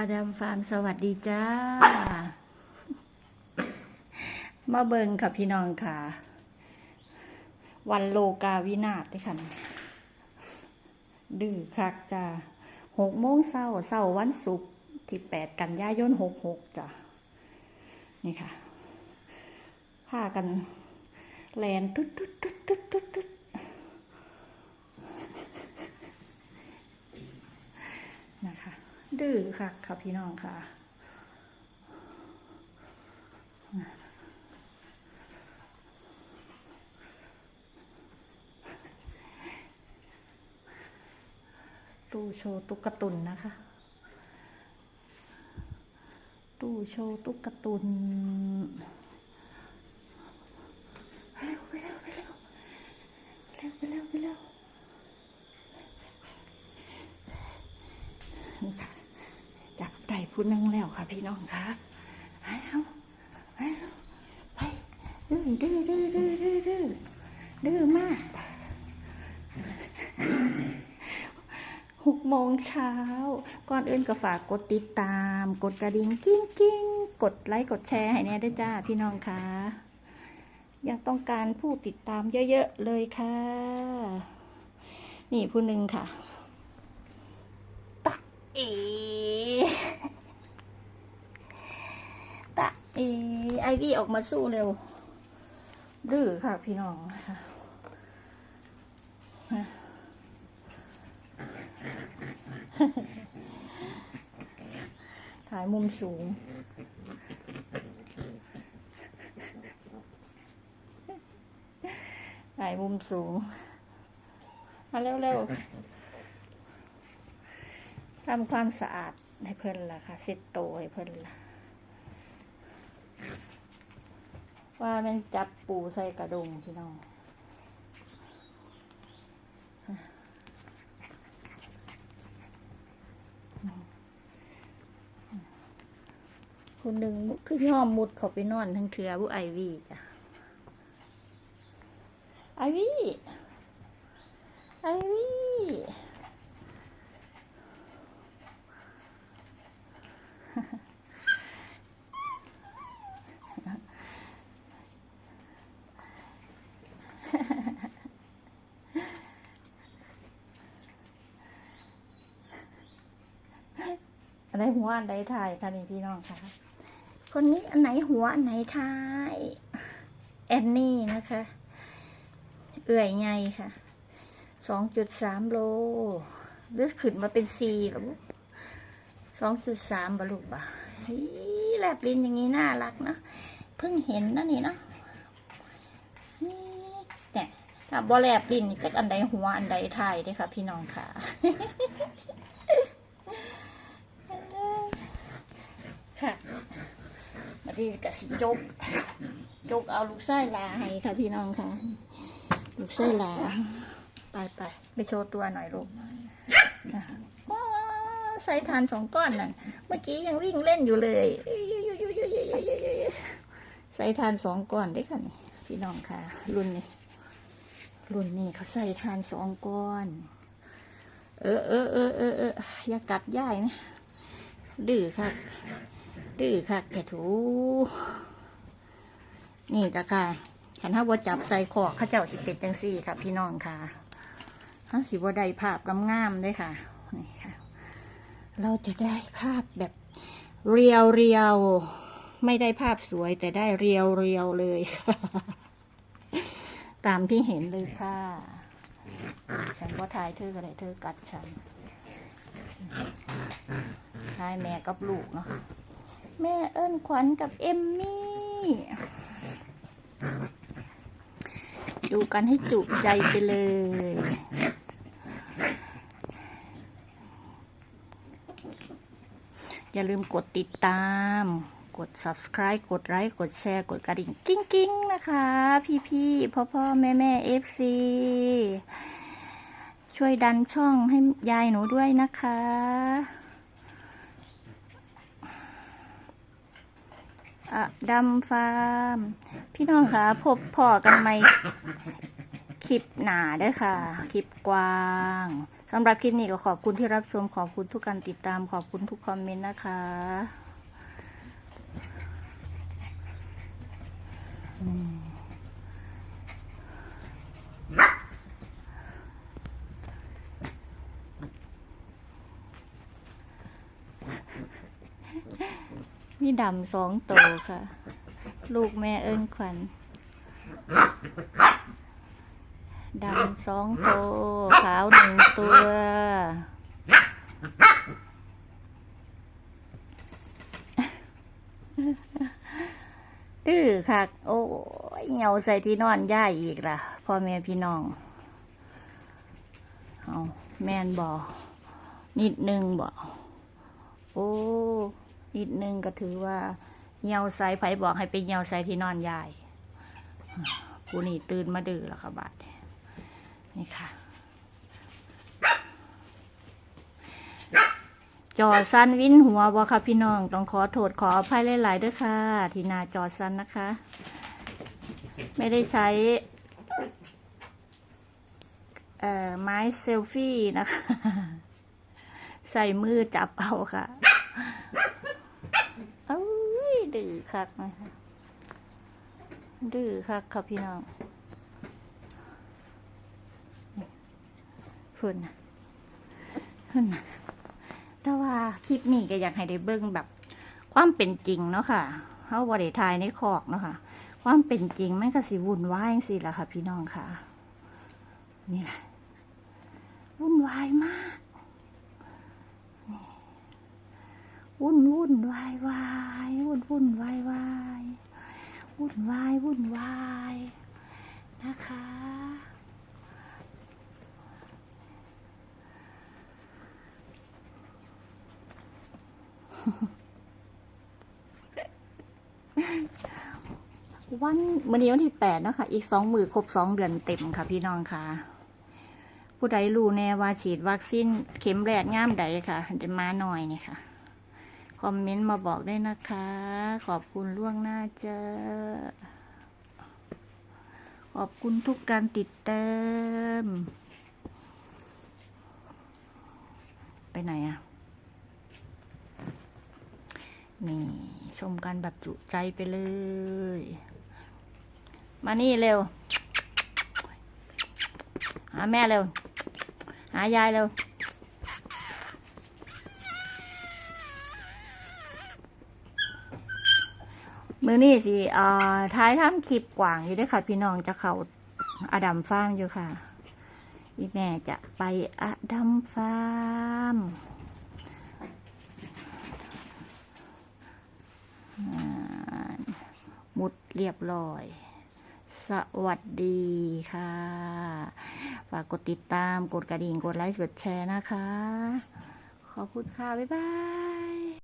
อดัมฟาร์มสวัสดีจ้า มาเบิงค่ะพี่น้องค่ะ วันโลกาวินาศเลยค่ะ ดื้อคักจ้าหกโมงเศร้าเศร้าวันศุกร์ที่แปดกันยายนหกหกจ้ะนี่ค่ะพากันแลนตุ๊ดตุ๊ดตุ๊ดตุ๊ดตุ๊ดตุ๊ดนะคะ ดื้อค่ะค่ะพี่น้องค่ะตู้โชว์ตุ๊กตุนนะคะ ตู้โชว์ตุ๊กตุนไปเร็วไปเร็วไปเร็วไปเร็วไปเร็วไปเร็วนี่ค่ะ จับไก่ วค่ะพี่น้องคะไปเอาไปเอาไปดื้อดื้อดื้อดื้อดื้อดื้อดื้อมากหกโมงเช้า ก่อนอื่นก็ฝากกดติดตาม กดกระดิ่งกิ้งกิ้งกดไลค์กดแชร์ให้แน่ด้วยจ้าพี่น้องคะอยังต้องการผู้ติดตามเยอะๆเลยค่ะ นี่ผู้หนึ่งค่ะตะเอ ตะเอไอวี่ออกมาสู้เร็วดื้อค่ะพี่น้องค่ะถ่ายมุมสูง ถ่ายมุมสูง มาเร็วๆ ทำความสะอาดให้เพิ่นล่ะค่ะเซ็ตโตวให้เพิ่นล่ะ ว่ามันจับปูใส่กระดงพี่น้องคนหนึ่งคือย่อมมุดเขาไปนอนทั้งเทือบุไอวี่จ้ะไอวี่ไอวี่อั นไหนหัวอันใดถ่ายค่ะนี่พี่น้องค่ะ คนนี้อันไหนหัวอันไหนท้าย แอนนี่นะคะ เอื่อยไงค่ะสองจุดสามโลหรือขึ้นมาเป็นสี่หรอสองจุดสามบลูกบ่ะเฮ้แลบลิ้นอย่างนี้น่ารักเนอะเพิ่งเห็นนะนี่เนาะนี่เนี่ยถ้าบอแลบลิ้นนี่จักอันใดหัวอันใดท้ายเด้อค่ะ พี่น้องค่ะ มาดีกับสิจก จกเอาลูกไส้ลาให้ค่ะพี่น้องค่ะ ลูกไส้ลา ไปไปไปโชว์ตัวหน่อยลูกนะคะใส่ทานสองก้อนนั่นเมื่อกี้ยังวิ่งเล่นอยู่เลยใส่ทานสองก้อนได้ค่ะนี่พี่น้องค่ะ รุ่นนี้รุ่นนี้เขาใส่ทานสองก้อน เออเออเออเออเอออย่ากัดย่ายนะดื้อค่ะ ดื้อค่ะแกถูนี่ละค่ะขันห้าวจับใส่คอกข้าเจ้าสิเป็นจังซี่ค่ะ พี่น้องค่ะห้าสิว่าได้ภาพงามๆด้วยค่ะนี่ค่ะ เราจะได้ภาพแบบเรียวเรียวไม่ได้ภาพสวยแต่ได้เรียวเรียวเลย ตามที่เห็นเลยค่ะ ฉันก็ถ่ายเธอก็ได้เธอกัดฉันถ่ายแม่กับลูกเนาะ แม่เอิ้นขวัญกับเอมมี่ ดูกันให้จุใจไปเลย อย่าลืมกดติดตาม กด subscribe กดไลค์กดแชร์ กดกระดิ่งกิ้งกิ้งๆนะคะ พี่พี่พ่อพ่อแม่แม่เอฟซีช่วยดันช่องให้ยายหนูด้วยนะคะ อะดำฟาร์ม พี่น้องคะพบพ่อกันไหมคลิปหนาด้อค่ะ คลิปกว้างสำหรับคลิปนี้ก็ขอบคุณที่รับชมขอบคุณทุกการติดตามขอบคุณทุกคอมเมนต์นะคะ มีดำสองตัวค่ะ ลูกแม่เอิ้นขวัญดำสองตัวขาวหนึ่งตัวตื้อคักโอ้ยเหงาใส่ที่นอนย่ายอีกล่ะพ่อแม่พี่น้องเอาแม่นบอนิดนึงบอโอ้ นิดนึงก็ถือว่าเหงาใสไผบอกให้ไปเหงาใสที่นอนยายกูนี่ตื่นมาดื้อแล้วค่ะบาดนี่ค่ะจอสั้นวินหัวบ่ค่ะพี่น้อง ต้องขอโทษขออภัยหลายๆด้วยค่ะ ทีนาจอสั้นนะคะ ไม่ได้ใช้ เอ่อ ไม้เซลฟี่นะคะ ใส่มือจับเอาค่ะ ดื้อคักนะคะดื้อคักครับพี่น้องคุณนะคุณนะแต่ว่าคลิปนี้ก็อยากให้ได้เบิ่งแบบ ความเป็นจริงเนาะค่ะเขาบริทายในคอกเนาะค่ะ ความเป็นจริงไมันก็สิวุ่นวายสิละค่ะ พี่น้องค่ะ นี่แหละวุ่นวายมากนี่ วุ่นวุ่นวายวายวุ่นวุ่นวายวายวุ่นวายวุ่นวายนะคะ วันวันนี้วันที่แปดนะคะ อีกสองมือครบสองเดือนเต็มค่ะพี่น้องค่ะผู้ใดรู้แน่ว่าฉีดวัคซีนเข็มแรกง่ามใดค่ะจะมาหน่อยนี่ค่ะ คอมเมนต์มาบอกได้นะคะ ขอบคุณล่วงหน้าเจอขอบคุณทุกการติดเติม ไปไหนอะนี่ชมกันแบบจุใจไปเลย มานี่เร็ว หาแม่เร็ว หายายเร็ว มือนี่สิอ่อท้ายทำคลิปกว่างอยู่ด้วยค่ะ พี่น้องจะเขาอดัมฟาร์มอยู่ค่ะ อีแม่จะไปอดัมฟาร์มหมุดเรียบร้อย สวัสดีค่ะ ฝากกดติดตาม กดกระดิ่ง กดไลค์ กดแชร์นะคะ ขอบคุณค่ะ บ๊ายบาย